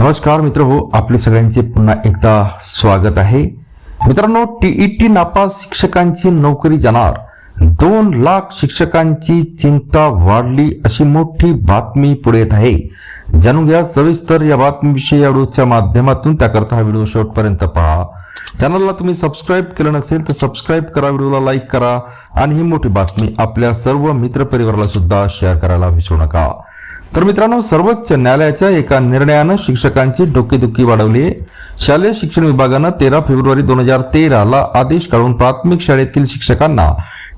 नमस्कार मित्र हो आपले सगळ्यांचे पुन्हा एकदा स्वागत आहे. मित्रांनो टीईटी नापास शिक्षकांची नोकरी जाणार. दोन लाख शिक्षकांची चिंता वाढली अशी मोठी बातमी पुढे येत आहे. जाणून घ्या सविस्तर या बातमीविषयी या व्हिडिओच्या माध्यमातून त्याकरता हा व्हिडिओ शेवटपर्यंत पहा. चॅनलला तुम्ही सबस्क्राईब केलं नसेल तर सबस्क्राईब करा व्हिडिओला लाईक करा आणि ही मोठी बातमी आपल्या सर्व मित्रपरिवाराला सुद्धा शेअर करायला विसरू नका. तर मित्रांनो सर्वोच्च न्यायालयाच्या एका निर्णयानं शिक्षकांची डोकेदुखी वाढवली आहे. शालेय शिक्षण विभागानं तेरा फेब्रुवारी दोन हजार तेराला आदेश काढून प्राथमिक शाळेतील शिक्षकांना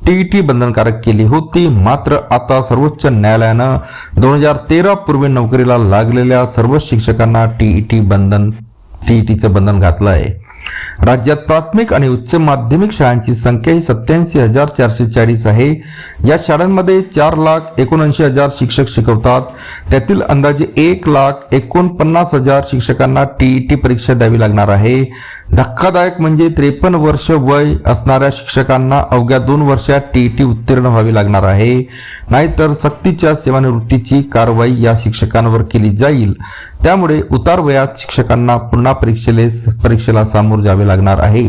टीईटी बंधनकारक केली होती. मात्र आता सर्वोच्च न्यायालयानं दोन हजार तेरा पूर्वी नोकरीला लागलेल्या सर्व शिक्षकांना टीईटी बंधन टीईटीचं बंधन घातलं आहे. राज्यात प्राथमिक आणि उच्च माध्यमिक शाळांची संख्या ही सत्याऐंशी हजार चारशे चाळीस आहे. या शाळांमध्ये चार लाख एकोणऐंशी हजार शिक्षक शिकवतात. त्यातील अंदाजे एक लाख एकोणपन्नास हजार शिक्षकांना टीईटी परीक्षा द्यावी लागणार आहे. धक्कादायक म्हणजे त्रेपन्न वर्ष वय असणाऱ्या शिक्षकांना अवघ्या दोन वर्षात टीईटी उत्तीर्ण व्हावी लागणार आहे. नाहीतर सक्तीच्या सेवानिवृत्तीची कारवाई या शिक्षकांवर केली जाईल. त्यामुळे उतार वयात शिक्षकांना पुन्हा परीक्षेले परीक्षेला सामोरे जावे लागणार आहे.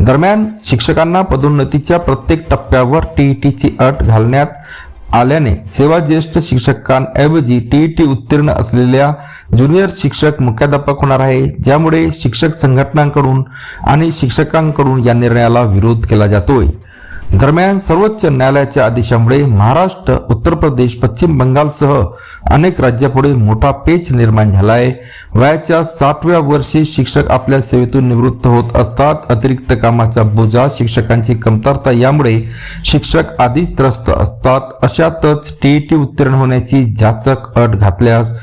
दरम्यान शिक्षकांना पदोन्नतीच्या प्रत्येक टप्प्यावर टीईटीची अट घालण्यात आल्याने सेवा ज्येष्ठ शिक्षकांऐवजी टीईटी उत्तीर्ण असलेल्या ज्युनियर शिक्षक मुख्याध्यापक होणार आहे. ज्यामुळे शिक्षक संघटनांकडून आणि शिक्षकांकडून या निर्णयाला विरोध केला जातोय. दरम्यान सर्वोच्च न्यायालयाच्या आदेशामुळे महाराष्ट्र उत्तर प्रदेश पश्चिम बंगालसह अनेक राज्यापुढे मोठा पेच निर्माण झालाय. वयाच्या साठव्या वर्षी शिक्षक आपल्या सेवेतून निवृत्त होत असतात. अतिरिक्त कामाचा बोजा शिक्षकांची कमतरता यामुळे शिक्षक आधीच त्रस्त असतात. अशातच टीईटी उत्तीर्ण होण्याची जाचक अट घातल्यास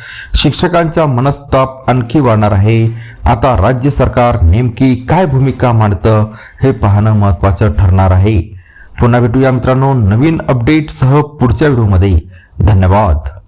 शिक्षकांचा मनस्ताप आणखी वाढणार आहे. आता राज्य सरकार नेमकी काय भूमिका मांडतं हे पाहणं महत्वाचं ठरणार आहे. पुन्हा भेटूया मित्रांनो नवीन अपडेटसह पुढच्या व्हिडिओमध्ये धन्यवाद.